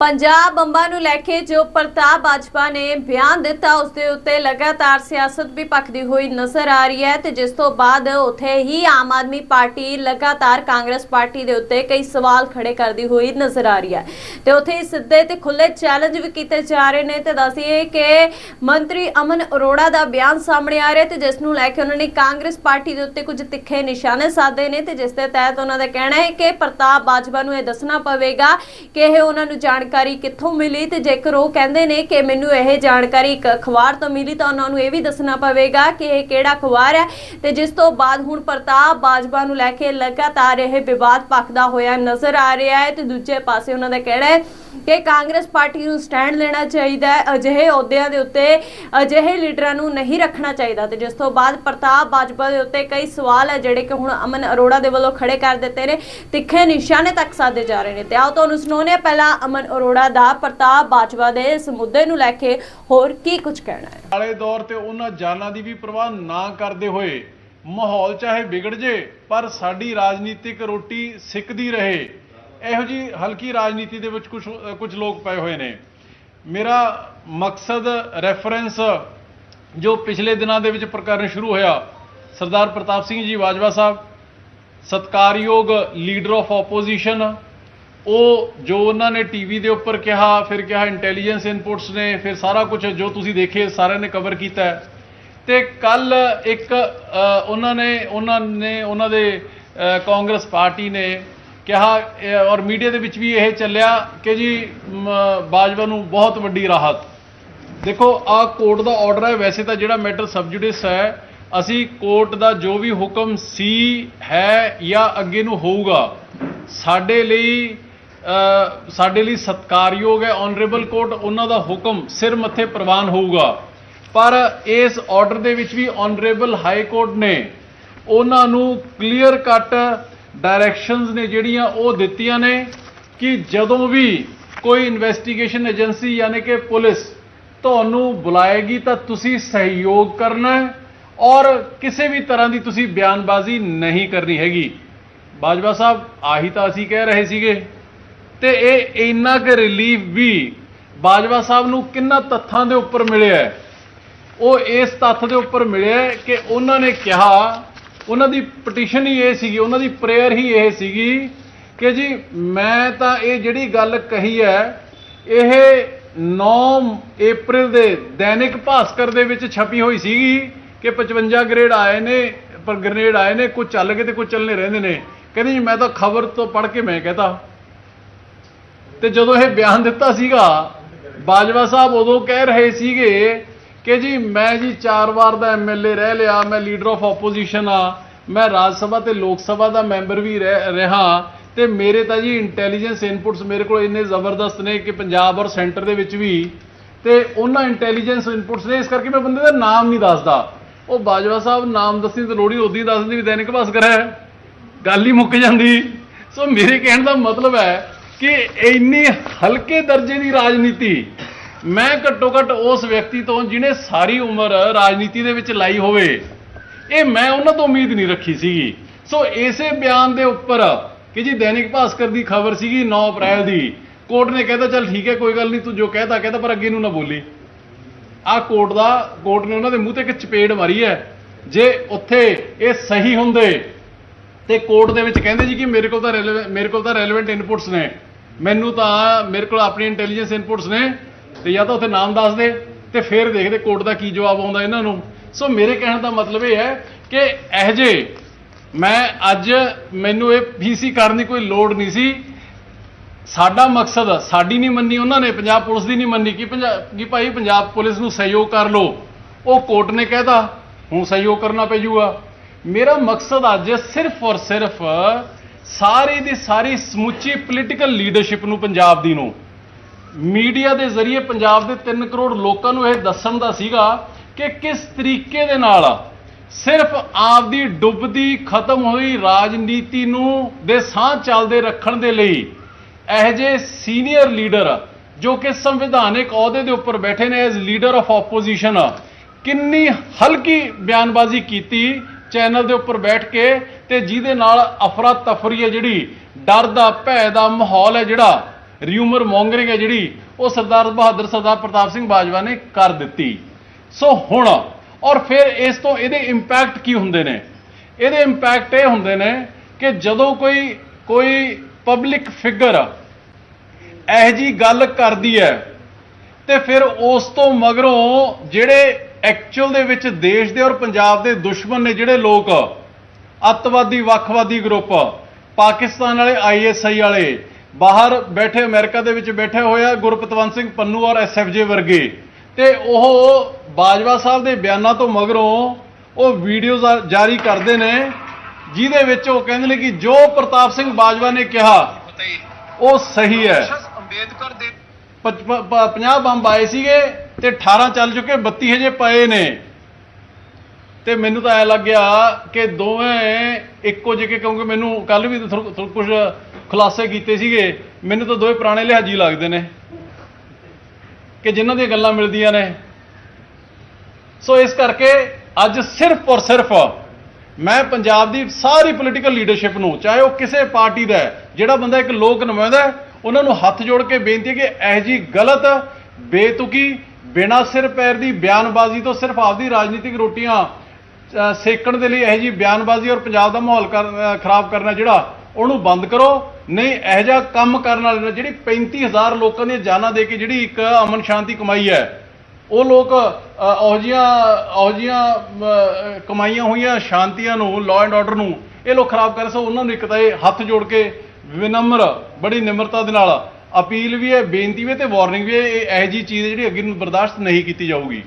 ਪੰਜਾਬ ਬੰਬਾਂ ਨੂੰ ਲੈ ਕੇ ਜੋ ਪ੍ਰਤਾਪ ਬਾਜਪਾ ਨੇ ਬਿਆਨ ਦਿੱਤਾ, ਉਸ ਦੇ ਉੱਤੇ ਲਗਾਤਾਰ ਸਿਆਸਤ ਵੀ ਪੱਕਦੀ ਹੋਈ ਨਜ਼ਰ ਆ ਰਹੀ ਹੈ ਤੇ ਜਿਸ ਤੋਂ ਬਾਅਦ ਉੱਥੇ ਹੀ ਆਮ ਆਦਮੀ ਪਾਰਟੀ ਲਗਾਤਾਰ ਕਾਂਗਰਸ ਪਾਰਟੀ ਦੇ ਉੱਤੇ ਕਈ ਸਵਾਲ ਖੜੇ ਕਰਦੀ ਹੋਈ ਨਜ਼ਰ ਆ ਰਹੀ ਹੈ। ਤੇ ਉੱਥੇ ਸਿੱਧੇ ਤੇ ਖੁੱਲੇ ਚੈਲੰਜ ਵੀ ਕੀਤੇ ਜਾ ਰਹੇ ਨੇ ਤੇ ਦੱਸੀਏ ਕਿ ਮੰਤਰੀ ਅਮਨ ਅਰੋੜਾ ਦਾ ਬਿਆਨ ਸਾਹਮਣੇ ਆ ਰਿਹਾ ਤੇ ਜਿਸ ਨੂੰ ਲੈ ਕੇ ਉਹਨਾਂ ਨੇ ਕਾਂਗਰਸ ਪਾਰਟੀ ਦੇ ਉੱਤੇ ਕੁਝ ਤਿੱਖੇ ਨਿਸ਼ਾਨੇ ਸਾਧੇ ਨੇ ਤੇ ਜਿਸ ਦੇ ਤਹਿਤ ਉਹਨਾਂ ਦਾ ਕਹਿਣਾ ਹੈ ਕਿ ਪ੍ਰਤਾਪ ਬਾਜਪਾ ਨੂੰ ਇਹ ਦੱਸਣਾ ਪਵੇਗਾ ਕਿ ਇਹ ਉਹਨਾਂ ਨੂੰ ਜਾਣ ਜਾਣਕਾਰੀ ਕਿੱਥੋਂ ਮਿਲੀ ਤੇ ਜੇਕਰ ਉਹ ਕਹਿੰਦੇ ਨੇ ਕਿ ਮੈਨੂੰ ਇਹ ਜਾਣਕਾਰੀ ਇੱਕ ਅਖਬਾਰ ਤੋਂ ਮਿਲੀ ਤਾਂ ਉਹਨਾਂ ਨੂੰ ਇਹ ਵੀ ਦੱਸਣਾ ਪਵੇਗਾ ਕਿ ਇਹ ਕਿਹੜਾ ਅਖਬਾਰ ਹੈ ਤੇ ਜਿਸ ਤੋਂ ਬਾਅਦ ਹੁਣ ਪ੍ਰਤਾਪ ਬਾਜਵਾ ਨੂੰ ਲੈ ਕੇ ਲਗਾਤਾਰ ਇਹ ਵਿਵਾਦ ਪੱਕਦਾ ਹੋਇਆ ਨਜ਼ਰ ਆ ਰਿਹਾ ਹੈ ਤੇ ਦੂਜੇ ਪਾਸੇ ਉਹਨਾਂ ਦਾ ਕਹਿਣਾ ਹੈ ਕਿ ਕਾਂਗਰਸ ਪਾਰਟੀ ਨੂੰ ਸਟੈਂਡ ਲੈਣਾ ਚਾਹੀਦਾ ਹੈ, ਅਜਿਹੇ ਅਹੁਦਿਆਂ ਦੇ ਉੱਤੇ, ਅਜਿਹੇ ਲੀਡਰਾਂ ਨੂੰ ਨਹੀਂ ਰੱਖਣਾ ਚਾਹੀਦਾ ਤੇ ਜਿਸ ਤੋਂ ਬਾਅਦ ਪ੍ਰਤਾਪ ਬਾਜਪਾ ਦੇ ਉੱਤੇ ਕਈ ਸਵਾਲ ਹੈ ਜਿਹੜੇ ਕਿ ਹੁਣ ਅਮਨ ਅਰੋੜਾ ਦੇ ਵੱਲੋਂ ਖੜੇ ਕਰ ਦਿੱਤੇ ਨੇ, ਤਿੱਖੇ ਨਿਸ਼ਾਨੇ ਤੱਕ ਸਾਧੇ ਜਾ ਰਹੇ ਨੇ। ਤੇ ਆਓ ਤੁਹਾਨੂੰ ਸੁਣਾਉਂਦੇ ਹਾਂ ਪਹਿਲਾਂ ਅਮਨ ਅਰੋੜਾ ਦਾ, ਪ੍ਰਤਾਪ ਬਾਜਵਾ ਦੇ ਇਸ ਮੁੱਦੇ ਨੂੰ ਲੈ ਕੇ ਹੋਰ ਕੀ ਕੁਝ ਕਹਿਣਾ ਹੈ। ਵਾਲੇ ਦੌਰ ਤੇ ਉਹਨਾਂ ਜਾਨਾਂ ਦੀ ਵੀ ਪਰਵਾਹ ਨਾ ਕਰਦੇ ਹੋਏ ਮਾਹੌਲ ਚਾਹੇ ਵਿਗੜ ਜੇ, ਪਰ ਸਾਡੀ ਰਾਜਨੀਤਿਕ ਰੋਟੀ ਸਿੱਕਦੀ ਰਹੇ। ਇਹੋ ਜੀ ਹਲਕੀ ਰਾਜਨੀਤੀ ਦੇ ਵਿੱਚ ਕੁਝ ਕੁਝ ਲੋਕ ਪਏ ਹੋਏ ਨੇ ਮੇਰਾ ਮਕਸਦ ਰੈਫਰੈਂਸ ਜੋ ਪਿਛਲੇ ਦਿਨਾਂ ਦੇ ਵਿੱਚ ਪ੍ਰਕਰਨ ਸ਼ੁਰੂ ਹੋਇਆ, ਸਰਦਾਰ ਪ੍ਰਤਾਪ ਸਿੰਘ ਜੀ ਬਾਜਵਾ ਸਾਹਿਬ, ਸਤਕਾਰਯੋਗ ਲੀਡਰ ਆਫ ਆਪੋਜੀਸ਼ਨ ਉਹ ਜੋ ਉਹਨਾਂ ਨੇ ਟੀਵੀ ਦੇ ਉੱਪਰ ਕਿਹਾ, ਫਿਰ ਕਿਹਾ ਇੰਟੈਲੀਜੈਂਸ ਇਨਪੁਟਸ ਨੇ, ਫਿਰ ਸਾਰਾ ਕੁਝ ਜੋ ਤੁਸੀਂ ਦੇਖੇ, ਸਾਰਿਆਂ ਨੇ ਕਵਰ ਕੀਤਾ ਹੈ। ਤੇ ਕੱਲ ਇੱਕ ਉਹਨਾਂ ਨੇ ਉਹਨਾਂ ਨੇ, ਉਹਨਾਂ ਦੇ ਕਾਂਗਰਸ ਪਾਰਟੀ ਨੇ ਕਿਹਾ ਔਰ ਮੀਡੀਆ ਦੇ ਵਿੱਚ ਵੀ ਇਹ ਚੱਲਿਆ ਕਿ ਜੀ ਬਾਜਵਾ ਨੂੰ ਬਹੁਤ ਵੱਡੀ ਰਾਹਤ। ਦੇਖੋ, ਆ ਕੋਰਟ ਦਾ ਆਰਡਰ ਹੈ, ਵੈਸੇ ਤਾਂ ਜਿਹੜਾ ਮੈਟਰ ਸਬਜੂਡਿਸ ਹੈ, ਅਸੀਂ ਕੋਰਟ ਦਾ ਜੋ ਵੀ ਹੁਕਮ ਸੀ, ਹੈ ਜਾਂ ਅੱਗੇ ਨੂੰ ਹੋਊਗਾ, ਸਾਡੇ ਲਈ ਸਾਡੇ ਲਈ ਸਤਕਾਰਯੋਗ ਹੈ ਆਨਰੇਬਲ ਕੋਰਟ ਉਹਨਾਂ ਦਾ ਹੁਕਮ ਸਿਰ ਮੱਥੇ ਪ੍ਰਵਾਨ ਹੋਊਗਾ। ਪਰ ਇਸ ਆਰਡਰ ਦੇ ਵਿੱਚ ਵੀ ਆਨਰੇਬਲ ਹਾਈ ਕੋਰਟ ਨੇ, ਉਹਨਾਂ ਨੂੰ ਕਲੀਅਰ ਕੱਟ ਡਾਇਰੈਕਸ਼ਨਸ ਨੇ ਜਿਹੜੀਆਂ ਉਹ ਦਿੱਤੀਆਂ ਨੇ ਕਿ ਜਦੋਂ ਵੀ ਕੋਈ ਇਨਵੈਸਟੀਗੇਸ਼ਨ ਏਜੰਸੀ ਯਾਨੀ ਕਿ ਪੁਲਿਸ ਤੁਹਾਨੂੰ ਬੁਲਾਏਗੀ ਤਾਂ ਤੁਸੀਂ ਸਹਿਯੋਗ ਕਰਨਾ ਔਰ ਕਿਸੇ ਵੀ ਤਰ੍ਹਾਂ ਦੀ ਤੁਸੀਂ ਬਿਆਨਬਾਜ਼ੀ ਨਹੀਂ ਕਰਨੀ ਹੈਗੀ। ਬਾਜਵਾ ਸਾਹਿਬ, ਆਹੀ ਤਾਂ ਅਸੀਂ ਕਹਿ ਰਹੇ ਸੀਗੇ। ਤੇ ਇਹ ਇੰਨਾ ਕੁ ਰਿਲੀਫ ਵੀ ਬਾਜਵਾ ਸਾਹਿਬ ਨੂੰ ਕਿੰਨਾ ਤੱਥਾਂ ਦੇ ਉੱਪਰ ਮਿਲਿਆ ਉਹ ਇਸ ਤੱਥ ਦੇ ਉੱਪਰ ਮਿਲਿਆ ਕਿ ਉਹਨਾਂ ਨੇ ਕਿਹਾ ਉਹਨਾਂ ਦੀ ਪਟੀਸ਼ਨ ਹੀ ਇਹ ਸੀਗੀ, ਉਹਨਾਂ ਦੀ ਪ੍ਰੇਅਰ ਹੀ ਇਹ ਸੀਗੀ ਕਿ ਜੀ ਮੈਂ ਤਾਂ ਇਹ ਜਿਹੜੀ ਗੱਲ ਕਹੀ ਹੈ, ਇਹ 9 April ਦੇ ਦੈਨਿਕ ਭਾਸਕਰ ਦੇ ਵਿੱਚ ਛਪੀ ਹੋਈ ਸੀਗੀ ਕਿ 55 ਗ੍ਰੇਡ ਆਏ ਨੇ, ਪਰ ਗ੍ਰੇਡ ਆਏ ਨੇ ਕੁਝ ਚੱਲ ਗਏ ਤੇ ਕੁਝ ਚੱਲਨੇ ਰਹਿੰਦੇ ਨੇ। ਕਹਿੰਦੇ ਜੀ ਮੈਂ ਤਾਂ ਖਬਰ ਤੋਂ ਪੜ੍ਹ ਕੇ ਮੈਂ ਕਹਤਾ। ਤੇ ਜਦੋਂ ਇਹ ਬਿਆਨ ਦਿੱਤਾ ਸੀਗਾ, ਬਾਜਵਾ ਸਾਹਿਬ ਉਦੋਂ ਕਹਿ ਰਹੇ ਸੀਗੇ ਕਿ ਜੀ ਮੈਂ ਜੀ ਚਾਰ ਵਾਰ ਦਾ ਐਮਐਲਏ ਰਹਿ ਲਿਆ, ਮੈਂ ਲੀਡਰ ਆਫ ਆਪੋਜੀਸ਼ਨ ਆ ਮੈਂ ਰਾਜ ਸਭਾ ਤੇ ਲੋਕ ਸਭਾ ਦਾ ਮੈਂਬਰ ਵੀ ਰਹਿ- ਰਿਹਾ ਤੇ ਮੇਰੇ ਤਾਂ ਜੀ ਇੰਟੈਲੀਜੈਂਸ ਇਨਪੁਟਸ ਮੇਰੇ ਕੋਲ ਇੰਨੇ ਜ਼ਬਰਦਸਤ ਨੇ ਕਿ ਪੰਜਾਬ ਔਰ ਸੈਂਟਰ ਦੇ ਵਿੱਚ ਵੀ ਤੇ ਉਹਨਾਂ ਇੰਟੈਲੀਜੈਂਸ ਇਨਪੁਟਸ ਨੇ, ਇਸ ਕਰਕੇ ਮੈਂ ਬੰਦੇ ਦਾ ਨਾਮ ਨਹੀਂ ਦੱਸਦਾ। ਉਹ ਬਾਜਵਾ ਸਾਹਿਬ ਨਾਮ ਦੱਸਣੀ ਤੇ ਲੋੜੀ ਉਦੋਂ ਹੀ ਦੱਸ ਦਿੰਦੀ ਵੀ ਦੈਨਿਕ ਭਾਸਕਰ ਹੈ। ਗੱਲ ਹੀ ਮੁੱਕ ਜਾਂਦੀ। ਸੋ ਮੇਰੇ ਕਹਿਣ ਦਾ ਮਤਲਬ ਹੈ ਕਿ ਇੰਨੀ ਹਲਕੇ ਦਰਜੇ ਦੀ ਰਾਜਨੀਤੀ ਮੈਂ ਘੱਟੋ ਘੱਟ ਉਸ ਵਿਅਕਤੀ ਤੋਂ ਜਿਹਨੇ ਸਾਰੀ ਉਮਰ ਰਾਜਨੀਤੀ ਦੇ ਵਿੱਚ ਲਾਈ ਹੋਵੇ, ਇਹ ਮੈਂ ਉਹਨਾਂ ਤੋਂ ਉਮੀਦ ਨਹੀਂ ਰੱਖੀ ਸੀਗੀ। ਸੋ ਇਸੇ ਬਿਆਨ ਦੇ ਉੱਪਰ ਕਿ ਜੀ ਦੈਨਿਕ ਭਾਸਕਰ ਦੀ ਖਬਰ ਸੀਗੀ 9 ਅਪ੍ਰੈਲ ਦੀ, ਕੋਰਟ ਨੇ ਕਹਿਤਾ, ਚੱਲ ਠੀਕ ਹੈ, ਕੋਈ ਗੱਲ ਨਹੀਂ, ਤੂੰ ਜੋ ਕਹਿਤਾ ਕਹਿਤਾ, ਪਰ ਅੱਗੇ ਨੂੰ ਨਾ ਬੋਲੀ। ਆ ਕੋਰਟ ਦਾ, ਕੋਰਟ ਨੇ ਉਹਨਾਂ ਦੇ ਮੂੰਹ ਤੇ ਇੱਕ ਚਪੇੜ ਮਾਰੀ ਹੈ, ਜੇ ਉੱਥੇ ਇਹ ਸਹੀ ਹੁੰਦੇ, ਤੇ ਕੋਰਟ ਦੇ ਵਿੱਚ ਕਹਿੰਦੇ ਜੀ ਕਿ ਮੇਰੇ ਕੋਲ ਤਾਂ relevan- ਮੇਰੇ ਕੋਲ ਤਾਂ ਰੈਲੇਵੈਂਟ ਇਨਪੁਟਸ ਨੇ। ਮੈਨੂੰ ਤਾਂ ਮੇਰੇ ਕੋਲ ਆਪਣੀ ਇੰਟੈਲੀਜੈਂਸ ਇਨਪੁਟਸ ਨੇ ਤੇ ਜਾਂ ਤਾਂ ਉੱਥੇ ਨਾਮ ਦੱਸ ਦੇ ਤੇ ਫਿਰ ਦੇਖਦੇ ਕੋਰਟ ਦਾ ਕੀ ਜਵਾਬ ਆਉਂਦਾ ਇਹਨਾਂ ਨੂੰ। ਸੋ ਮੇਰੇ ਕਹਿਣ ਦਾ ਮਤਲਬ ਇਹ ਹੈ ਕਿ ਇਹ ਜੇ ਮੈਂ ਅੱਜ ਮੈਨੂੰ ਇਹ ਪੀਸੀ ਕਰਨ ਦੀ ਕੋਈ ਲੋੜ ਨਹੀਂ ਸੀ, ਸਾਡਾ ਮਕਸਦ, ਸਾਡੀ ਨਹੀਂ ਮੰਨੀ ਉਹਨਾਂ ਨੇ, ਪੰਜਾਬ ਪੁਲਿਸ ਦੀ ਨਹੀਂ ਮੰਨੀ ਕਿ ਪੰਜਾਬ ਕਿ ਭਾਈ ਪੰਜਾਬ ਪੁਲਿਸ ਨੂੰ ਸਹਿਯੋਗ ਕਰ ਲਓ। ਉਹ ਕੋਰਟ ਨੇ ਕਹਿਤਾ ਹੁਣ ਸਹਿਯੋਗ ਕਰਨਾ ਪੈ ਜੂਗਾ ਮੇਰਾ ਮਕਸਦ ਅੱਜ ਸਿਰਫ ਔਰ ਸਿਰਫ ਸਾਰੀ ਦੀ ਸਾਰੀ ਸਮੁੱਚੀ ਪੋਲੀਟੀਕਲ ਲੀਡਰਸ਼ਿਪ ਨੂੰ ਪੰਜਾਬ ਦੀ ਨੂੰ। ਮੀਡੀਆ ਦੇ ਜ਼ਰੀਏ ਪੰਜਾਬ ਦੇ 3 ਕਰੋੜ ਲੋਕਾਂ ਨੂੰ ਇਹ ਦੱਸਣ ਦਾ ਸੀਗਾ ਕਿ ਕਿਸ ਤਰੀਕੇ ਦੇ ਨਾਲ ਸਿਰਫ ਆਪਦੀ ਡੁੱਬਦੀ ਖਤਮ ਹੋਈ ਰਾਜਨੀਤੀ ਨੂੰ ਦੇ ਸਾਹ ਚੱਲਦੇ ਰੱਖਣ ਦੇ ਲਈ ਇਹ ਜੇ ਸੀਨੀਅਰ ਲੀਡਰ ਜੋ ਕਿ ਸੰਵਿਧਾਨਿਕ ਅਹੁਦੇ ਦੇ ਉੱਪਰ ਬੈਠੇ ਨੇ ਐਜ਼ ਲੀਡਰ ਆਫ ਆਪੋਜੀਸ਼ਨ ਕਿੰਨੀ ਹਲਕੀ ਬਿਆਨਬਾਜ਼ੀ ਕੀਤੀ ਚੈਨਲ ਦੇ ਉੱਪਰ ਬੈਠ ਕੇ ਤੇ ਜਿਹਦੇ ਨਾਲ ਅਫਰਾ ਤਫਰੀ ਹੈ ਜਿਹੜੀ, ਡਰ ਦਾ, ਭੈ ਦਾ ਮਾਹੌਲ ਹੈ ਜਿਹੜਾ। ਰਿਊਮਰ ਮੌਂਗਰਿੰਗ ਹੈ ਜਿਹੜੀ, ਉਹ ਸਰਦਾਰ ਬਹਾਦਰ ਸਰਦਾਰ ਪ੍ਰਤਾਪ ਸਿੰਘ ਬਾਜਵਾ ਨੇ ਕਰ ਦਿੱਤੀ। ਸੋ ਹੁਣ, ਔਰ ਫਿਰ ਇਸ ਤੋਂ ਇਹਦੇ ਇੰਪੈਕਟ ਕੀ ਹੁੰਦੇ ਨੇ? ਇਹਦੇ ਇੰਪੈਕਟ ਇਹ ਹੁੰਦੇ ਨੇ ਕਿ ਜਦੋਂ ਕੋਈ ਕੋਈ ਪਬਲਿਕ ਫਿਗਰ ਇਹ ਜੀ ਗੱਲ ਕਰਦੀ ਹੈ, ਤੇ ਫਿਰ ਉਸ ਤੋਂ ਮਗਰੋਂ ਜਿਹੜੇ ਐਕਚੁਅਲ ਦੇ ਵਿੱਚ ਦੇਸ਼ ਦੇ ਔਰ ਪੰਜਾਬ ਦੇ ਦੁਸ਼ਮਣ ਨੇ ਜਿਹੜੇ ਲੋਕ, ਅੱਤਵਾਦੀ, ਵੱਖਵਾਦੀ ਗਰੁੱਪ ਪਾਕਿਸਤਾਨ ਵਾਲੇ ਆਈਐਸਆਈ ਵਾਲੇ ਬਾਹਰ ਬੈਠੇ ਅਮਰੀਕਾ ਦੇ ਵਿੱਚ ਬੈਠੇ ਹੋਇਆ ਗੁਰਪਤਵੰਤ ਸਿੰਘ ਪੰਨੂ ਔਰ ਐਸਐਫਜੇ ਵਰਗੇ। ਤੇ ਉਹ ਬਾਜਵਾ ਸਾਹਿਬ ਦੇ ਬਿਆਨਾਂ ਤੋਂ ਮਗਰੋਂ ਉਹ ਵੀਡੀਓ ਜਾਰੀ ਕਰਦੇ ਨੇ, ਜਿਹਦੇ ਵਿੱਚ ਉਹ ਕਹਿੰਦੇ ਨੇ ਕਿ ਜੋ ਪ੍ਰਤਾਪ ਸਿੰਘ ਬਾਜਵਾ ਨੇ ਕਿਹਾ, ਉਹ ਸਹੀ ਹੈ। ਅੰਬੇਦਕਰ ਦੇ 50 ਬੰਬ ਆਏ ਸੀਗੇ ਤੇ 18 ਚੱਲ ਚੁੱਕੇ 32 ਹਜੇ ਪਏ ਨੇ। ਤੇ ਮੈਨੂੰ ਤਾਂ ਐ ਲੱਗਿਆ ਕਿ ਦੋਵੇਂ ਇੱਕੋ ਜਿਹੇ ਕਿਉਂਕਿ ਮੈਨੂੰ ਕੱਲ ਵੀ ਕੁਝ ਖੁਲਾਸੇ ਕੀਤੇ ਸੀਗੇ, ਮੈਨੂੰ ਤਾਂ ਦੋਵੇਂ ਪੁਰਾਣੇ ਲਿਹਾਜੀ ਲੱਗਦੇ ਨੇ ਕਿ ਜਿਨ੍ਹਾਂ ਦੀਆਂ ਗੱਲਾਂ ਮਿਲਦੀਆਂ ਨੇ। ਸੋ ਇਸ ਕਰਕੇ ਅੱਜ ਸਿਰਫ ਔਰ ਸਿਰਫ ਮੈਂ ਪੰਜਾਬ ਦੀ ਸਾਰੀ ਪੋਲੀਟੀਕਲ ਲੀਡਰਸ਼ਿਪ ਨੂੰ, ਚਾਹੇ ਉਹ ਕਿਸੇ ਪਾਰਟੀ ਦਾ ਜਿਹੜਾ ਬੰਦਾ ਇੱਕ ਲੋਕ ਨੁਮਾਇੰਦਾ ਉਹਨਾਂ ਨੂੰ ਹੱਥ ਜੋੜ ਕੇ ਬੇਨਤੀ ਹੈ ਕਿ ਇਹ ਜੀ ਗਲਤ, ਬੇਤੁਕੀ, ਬਿਨਾਂ ਸਿਰ ਪੈਰ ਦੀ ਬਿਆਨਬਾਜ਼ੀ ਤੋਂ ਸਿਰਫ ਆਪਦੀ ਰਾਜਨੀਤਿਕ ਰੋਟੀਆਂ ਸੇਕਣ ਦੇ ਲਈ ਇਹ ਜੀ ਬਿਆਨਬਾਜ਼ੀ ਔਰ ਪੰਜਾਬ ਦਾ ਮਾਹੌਲ ਕਰ- ਖਰਾਬ ਕਰਨਾ ਜਿਹੜਾ ਉਹਨੂੰ ਬੰਦ ਕਰੋ। ਨਹੀਂ ਇਹ ਜਿਹਾ ਕੰਮ ਕਰਨ ਵਾਲੇ ਨੇ ਜਿਹੜੀ 35000 ਲੋਕਾਂ ਦੀਆਂ ਜਾਨਾਂ ਦੇ ਕੇ ਜਿਹੜੀ ਇੱਕ ਅਮਨ ਸ਼ਾਂਤੀ ਕਮਾਈ ਹੈ ਉਹ ਲੋਕ ਅ, ਉਹੋ ਜਿਹੀਆਂ ਉਹੋ ਜਿਹੀਆਂ ਕਮਾਈਆਂ ਹੋਈਆਂ ਸ਼ਾਂਤੀਆਂ ਨੂੰ ਲਾਅ ਐਂਡ ਆਰਡਰ ਨੂੰ ਇਹ ਲੋਕ ਖਰਾਬ ਕਰ ਸੋ ਉਹਨਾਂ ਨੂੰ ਇੱਕ ਤਾਂ ਇਹ ਹੱਥ ਜੋੜ ਕੇ ਵਿਨਮਰ ਬੜੀ ਨਿਮਰਤਾ ਦੇ ਨਾਲ ਅਪੀਲ ਵੀ ਹੈ ਬੇਨਤੀ ਵੀ ਹੈ ਤੇ ਵਾਰਨਿੰਗ ਵੀ ਹੈ ਇਹ ਇਹੋ ਜਿਹੀ ਚੀਜ਼ ਹੈ ਜਿਹੜੀ ਅੱਗੇ ਨੂੰ ਬਰਦਾਸ਼ਤ ਨਹੀਂ ਕੀਤੀ ਜਾਊਗੀ।